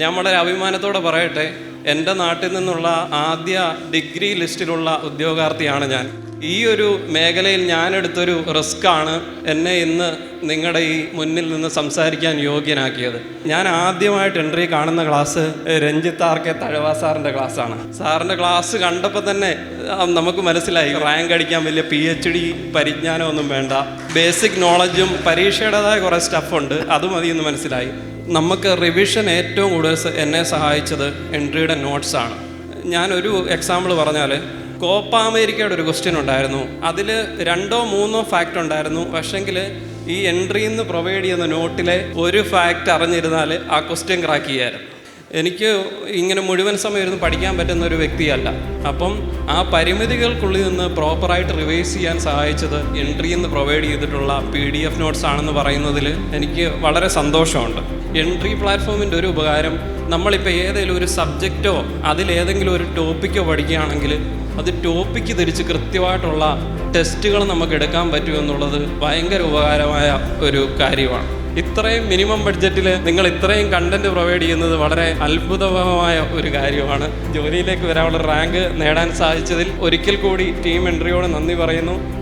ഞാൻ വളരെ അഭിമാനത്തോടെ പറയട്ടെ എന്റെ നാട്ടിൽ നിന്നുള്ള ആദ്യ ഡിഗ്രി ലിസ്റ്റിലുള്ള ഉദ്യോഗാർത്ഥിയാണ് ഞാൻ. ഈ ഒരു മേഖലയിൽ ഞാനെടുത്തൊരു റിസ്ക്കാണ് എന്നെ ഇന്ന് നിങ്ങളുടെ ഈ മുന്നിൽ നിന്ന് സംസാരിക്കാൻ യോഗ്യനാക്കിയത്. ഞാൻ ആദ്യമായിട്ട് എൻട്രി കാണുന്ന class Ranjith R K Thazhava സാറിന്റെ ക്ലാസ്സാണ്. സാറിന്റെ ക്ലാസ് കണ്ടപ്പോൾ തന്നെ നമുക്ക് മനസ്സിലായി. റാങ്ക് അടിക്കാൻ വലിയ പി എച്ച് ഡി പരിജ്ഞാനമൊന്നും വേണ്ട. ബേസിക് നോളജും പരീക്ഷയുടേതായ കുറേ സ്റ്റഫുണ്ട് അത് മതി എന്ന് മനസ്സിലായി. നമുക്ക് റിവിഷൻ ഏറ്റവും കൂടുതൽ എന്നെ സഹായിച്ചത് എൻട്രിയുടെ നോട്ട്സ് ആണ്. ഞാനൊരു എക്സാമ്പിൾ പറഞ്ഞാൽ കോപ്പ അമേരിക്കയുടെ ഒരു ക്വസ്റ്റ്യൻ ഉണ്ടായിരുന്നു. അതിൽ രണ്ടോ മൂന്നോ ഫാക്റ്റ് ഉണ്ടായിരുന്നു. പക്ഷെങ്കിൽ ഈ എൻട്രിയിൽ നിന്ന് പ്രൊവൈഡ് ചെയ്യുന്ന നോട്ടിലെ ഒരു ഫാക്റ്റ് അറിഞ്ഞിരുന്നാൽ ആ ക്വസ്റ്റ്യൻ ക്രാക്ക് ചെയ്യായിരുന്നു. എനിക്ക് ഇങ്ങനെ മുഴുവൻ സമയം ഇരുന്ന് പഠിക്കാൻ പറ്റുന്ന ഒരു വ്യക്തിയല്ല. അപ്പം ആ പരിമിതികൾക്കുള്ളിൽ നിന്ന് പ്രോപ്പറായിട്ട് റിവൈസ് ചെയ്യാൻ സഹായിച്ചത് എൻട്രി എന്ന് പ്രൊവൈഡ് ചെയ്തിട്ടുള്ള പി ഡി എഫ് നോട്ട്സ് ആണെന്ന് പറയുന്നതിൽ എനിക്ക് വളരെ സന്തോഷമുണ്ട്. എൻട്രി പ്ലാറ്റ്ഫോമിന്റെ ഒരു ഉപകാരം നമ്മളിപ്പോൾ ഏതെങ്കിലും ഒരു സബ്ജക്റ്റോ അതിലേതെങ്കിലും ഒരു ടോപ്പിക്കോ പഠിക്കുകയാണെങ്കിൽ അത് ടോപ്പിക്ക് തിരിച്ച് കൃത്യമായിട്ടുള്ള ടെസ്റ്റുകൾ നമുക്ക് എടുക്കാൻ പറ്റുമെന്നുള്ളത് ഭയങ്കര ഉപകാരമായ ഒരു കാര്യമാണ്. ഇത്രയും മിനിമം ബഡ്ജറ്റിൽ നിങ്ങൾ ഇത്രയും കണ്ടന്റ് പ്രൊവൈഡ് ചെയ്യുന്നത് വളരെ അത്ഭുതമായ ഒരു കാര്യമാണ്. ജോലിയിലേക്ക് വരാനുള്ള റാങ്ക് നേടാൻ സാധിച്ചതിൽ ഒരിക്കൽ കൂടി ടീം എൻട്രിയോട് നന്ദി പറയുന്നു.